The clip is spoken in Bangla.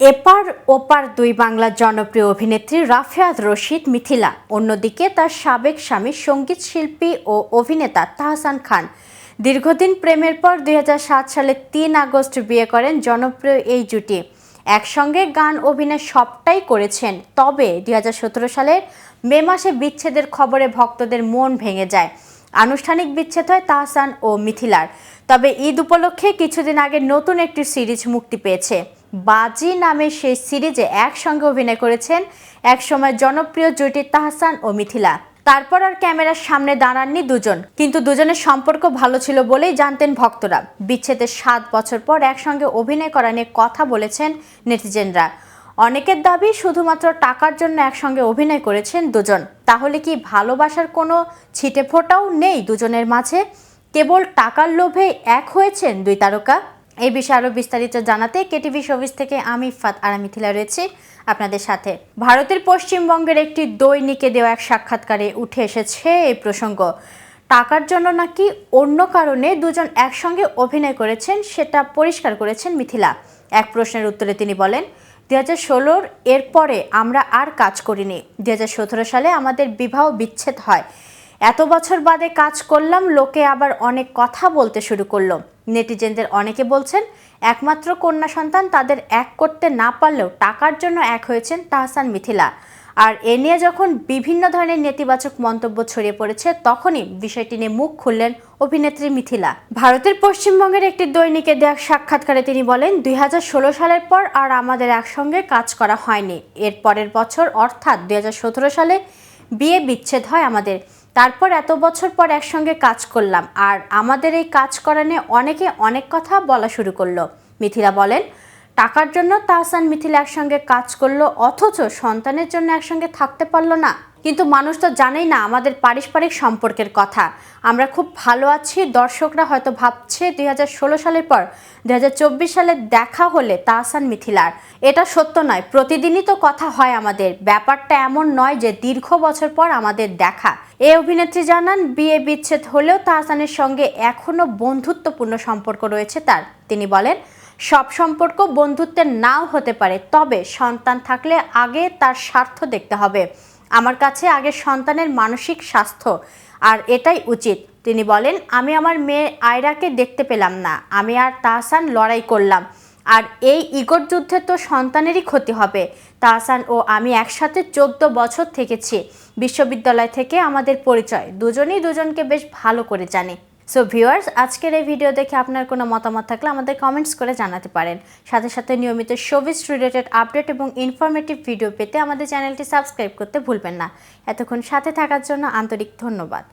এপার ওপার দুই বাংলার জনপ্রিয় অভিনেত্রী রাফিয়াত রশিদ মিথিলা, অন্যদিকে তার সাবেক স্বামী সংগীত শিল্পী ও অভিনেতা তাহসান খান। দীর্ঘদিন প্রেমের পর দু হাজার সাত সালে তিন আগস্ট বিয়ে করেন জনপ্রিয় এই জুটি। একসঙ্গে গান অভিনয় সবটাই করেছেন, তবে দুই হাজার সতেরো সালের মে মাসে বিচ্ছেদের খবরে ভক্তদের মন ভেঙে যায়। আনুষ্ঠানিক বিচ্ছেদ হয় তাহসান ও মিথিলার। তবে ঈদ উপলক্ষে কিছুদিন আগে নতুন একটি সিরিজ মুক্তি পেয়েছে। বাজি নামে সেই সিরিজে একসঙ্গে অভিনয় করেছেন একসময় জনপ্রিয় জুটি তাহসান ও মিথিলা। তারপর আর ক্যামেরার সামনে দাঁড়াননি দুজন, কিন্তু দুজনের সম্পর্ক ভালো ছিল বলেই জানতেন ভক্তরা। বিচ্ছেদের সাত বছর পর একসঙ্গে অভিনয় করা নিয়ে কথা বলেছেন নেটিজেনরা। অনেকের দাবি শুধুমাত্র টাকার জন্য একসঙ্গে অভিনয় করেছেন দুজন। তাহলে কি ভালোবাসার কোনো ছিটে ফোটাও নেই দুজনের মাঝে? কেবল টাকার লোভে এক হয়েছেন দুই তারকা? এই বিষয়ে আরও বিস্তারিত জানাতে কেটিভি শোবিস থেকে আমি ফাত আর মিথিলা রয়েছে আপনাদের সাথে। ভারতের পশ্চিমবঙ্গের একটি দৈনিকে দেওয়া এক সাক্ষাৎকারে উঠে এসেছে এই প্রসঙ্গ। টাকার জন্য নাকি অন্য কারণে দুজন একসঙ্গে অভিনয় করেছেন সেটা পরিষ্কার করেছেন মিথিলা। এক প্রশ্নের উত্তরে তিনি বলেন দু হাজার ষোলোর এরপরে আমরা আর কাজ করিনি। দু হাজার সতেরো সালে আমাদের বিবাহ বিচ্ছেদ হয়। এত বছর বাদে কাজ করলাম, লোকে আবার অনেক কথা বলতে শুরু করল। নেটিজেনদের অনেকে বলছেন, একমাত্র কন্যা সন্তান তাদের এক করতে না পারলেও টাকার জন্য এক হয়েছেন তাহসান মিথিলা। আর এ নিয়ে যখন বিভিন্ন ধরনের নেতিবাচক মন্তব্য ছড়িয়ে পড়েছে, তখনই বিষয়টি নিয়ে মুখ খুললেন অভিনেত্রী মিথিলা। ভারতের পশ্চিমবঙ্গের একটি দৈনিকে দেওয়া সাক্ষাৎকারে তিনি বলেন, দুই হাজার ষোলো সালের পর আর আমাদের একসঙ্গে কাজ করা হয়নি। এর পরের বছর, অর্থাৎ দুই হাজার সতেরো সালে, বিয়ে বিচ্ছেদ হয় আমাদের। তারপর এত বছর পর একসঙ্গে কাজ করলাম আর আমাদের এই কাজ করা নিয়ে অনেকে অনেক কথা বলা শুরু করল। মিথিলা বলেন, টাকার জন্য তাহসান মিথিলা একসঙ্গে কাজ করল, অথচ সন্তানের জন্য একসঙ্গে থাকতে পারল না। কিন্তু মানুষ তো জানেই না আমাদের পারস্পরিক সম্পর্কের কথা। আমরা খুব ভালো আছি, দর্শকরা হয়তো ভাবছে দু হাজার ষোলো সালের পর দু হাজার চব্বিশ সালে দেখা হলে তাহসান মিথিলার। এটা সত্য নয়, প্রতিদিনই তো কথা হয় আমাদের। ব্যাপারটা এমন নয় যে দীর্ঘ বছর পর আমাদের দেখা। এ অভিনেত্রী জানান, বিয়ে বিচ্ছেদ হলেও তাহসানের সঙ্গে এখনও বন্ধুত্বপূর্ণ সম্পর্ক রয়েছে তার। তিনি বলেন, সব সম্পর্ক বন্ধুত্বের নাও হতে পারে, তবে সন্তান থাকলে আগে তার স্বার্থ দেখতে হবে। আমার কাছে আগে সন্তানের মানসিক স্বাস্থ্য, আর এটাই উচিত। তিনি বলেন, আমি আমার মেয়ে আয়রাকে দেখতে পেলাম না। আমি আর তাহসান লড়াই করলাম। আর এই ইগোর যুদ্ধে তো সন্তানেরই ক্ষতি হবে। তাহসান ও আমি একসাথে চোদ্দ বছর থেকেছি। বিশ্ববিদ্যালয় থেকে আমাদের পরিচয়। দুজনেই দুজনকে বেশ ভালো করে জানি। সো ভিউয়ার্স আজকের এই ভিডিও দেখে আপনার কোনো মতামত থাকলে আমাদের কমেন্টস করে জানাতে পারেন। সাথে সাথে নিয়মিত শোবিস রিলেটেড আপডেট এবং ইনফরমেটিভ ভিডিও পেতে আমাদের চ্যানেলটি সাবস্ক্রাইব করতে ভুলবেন না। এতক্ষণ সাথে থাকার জন্য আন্তরিক ধন্যবাদ।